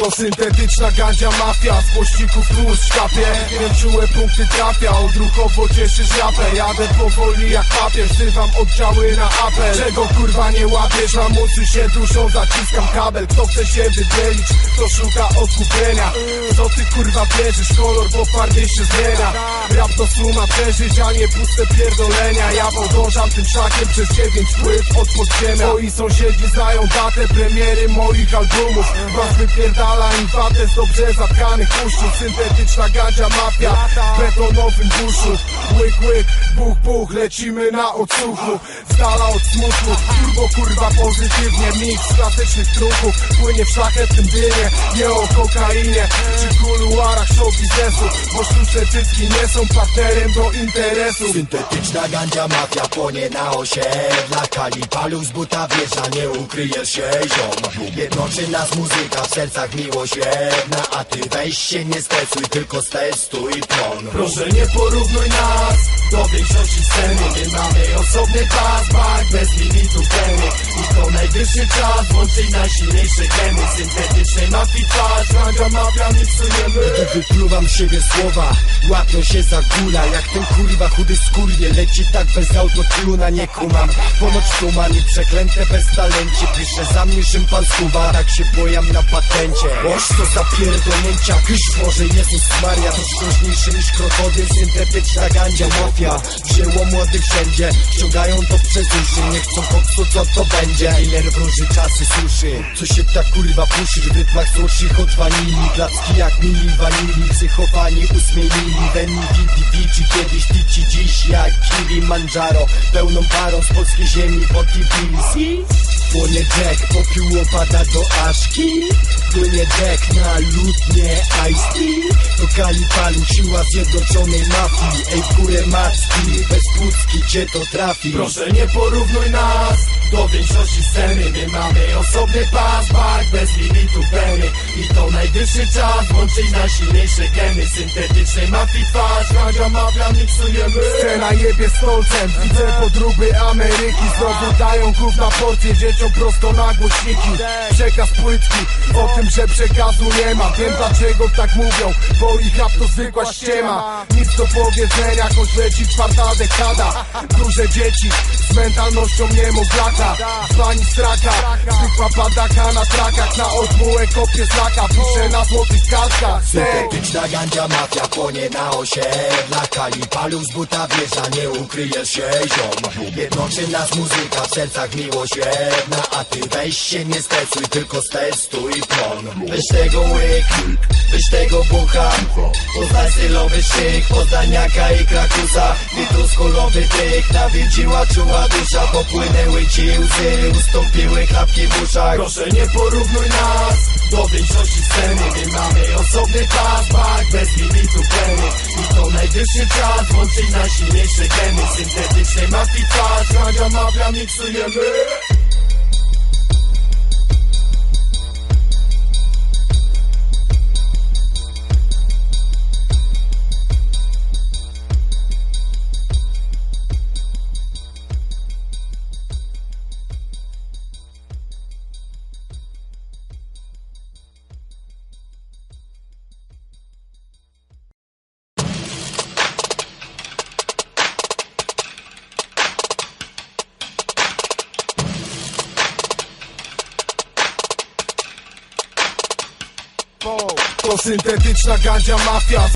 To syntetyczna gandzia mafia Z pościgów tłuszcz kapie Wiem czułe punkty trafia Odruchowo cieszysz japę Jadę powoli jak papier Wzywam oddziały na apel. Czego kurwa nie łapiesz Lamusy się duszą Zaciskam kabel. Kto chce się wydzielić Kto szuka odkupienia. Co ty kurwa bierzesz Kolor po farbie się zmienia Rap to suma przeżyć A nie puste pierdolenia. Ja podążam tym szlakiem Przez dziewięć płyt od podziemia. Moi sąsiedzi znają datę Premiery moich albumów Was wypierdala Z dobrze zatkanych puszczów Syntetyczna gadzia mafia W betonowym buszu. Łyk łyk, buch buch Lecimy na odsłuchu. Z od smutku Turbo kurwa pozytywnie Miks klasycznych trunków Płynie w szlachetnym dymie Nie o kokainie. Czy kuluarach show biznesu Bo sztuczne cycki nie są partnerem do interesu. Syntetyczna gandzia mafia płonie na osiedla Kalipalu z buta wjeżdża, nie ukryjesz się ziom. Jednoczy nas muzyka, w sercach miłosierna A ty weź się nie stresuj, tylko stestuj ton. Proszę nie porównuj nas. Do większości sceny My mamy osobny pasbak bez limitu ceny I to najwyższy czas. Włączyć najsilniejsze geny. Syntetycznej mafii twarz, ranga mafia miksujemy Gdy wypluwam siebie słowa, łapią się za gula. Jak ten kurwa chudy skurwie, leci tak bez autotuna Nie kumam, ponoć tuman i przeklęte bez talencie. Pisze za mnie szympan skuba, tak się bojam na patencie. Boż to za pierdolnięcia, kysz Boże Jezus Maria To groźniejszy niż krokodyl, syntetyczna gandzia mafia. Wzięło młodych wszędzie, ściągają to przez uszy Nie chcą koksu, co to będzie. Dealer wróży czasy suszy. Co się ta kurwa puszysz w rytmach słodszych od wanili. Placki jak mili wanili, psychowani usmielili Wenni VDV czy kiedyś tici dziś jak Kilimanjaro Pełną parą z polskiej ziemi po Tbilisi Płonie Jack, popiół opada do aszki. Płynie Jack na lutnie Ice Tea. To Kalipalu, siła zjednoczonej mafii. Ej w górę macki, bez płucki cię to trafi. Proszę nie porównuj nas. Do większości sceny My mamy osobny pasbak bez limitu peny I to najwyższy czas włączyć najsilniejsze geny Syntetycznej mafii twarz, ranga mafia miksujemy. Scena jebie stolcem, widzę podróby Ameryki. Znowu dają głów na porcję dzieciom prosto na głośniki Przekaz płytki, o tym, że przekazu nie ma. Wiem dlaczego tak mówią, bo ich rap to zwykła ściema. Nic do powiedzenia, choć leci czwarta dekada. Duże dzieci z mentalnością niemowlaka Zwani straka, zwykła padaka na trakach. Na odbułę kopie zlaka, pisze na złotych kartkach Syntetyczna gandzia mafia płonie na osiedla Kalipalu z buta wjeżdża, nie ukryjesz się ziom. Jednoczy nas muzyka, w sercach miłosierna A ty weź się nie stresuj, tylko stestuj ton. Weź tego łyk, weź tego bucha. Poznaj stylowy szyk, poznaniaka i krakusa. Witruskolowy tyk, nawiedziła czuła dusza. Popłynęły ci łzy, ustąpiły klapki w uszach. Proszę nie porównuj nas do większości mamy osobny pasbak bez limitu peny I to najwyższy czas włączyć najsilniejsze geny. Syntetycznej mafii twarz, ranga mafia miksujemy To syntetyczna gandzia mafia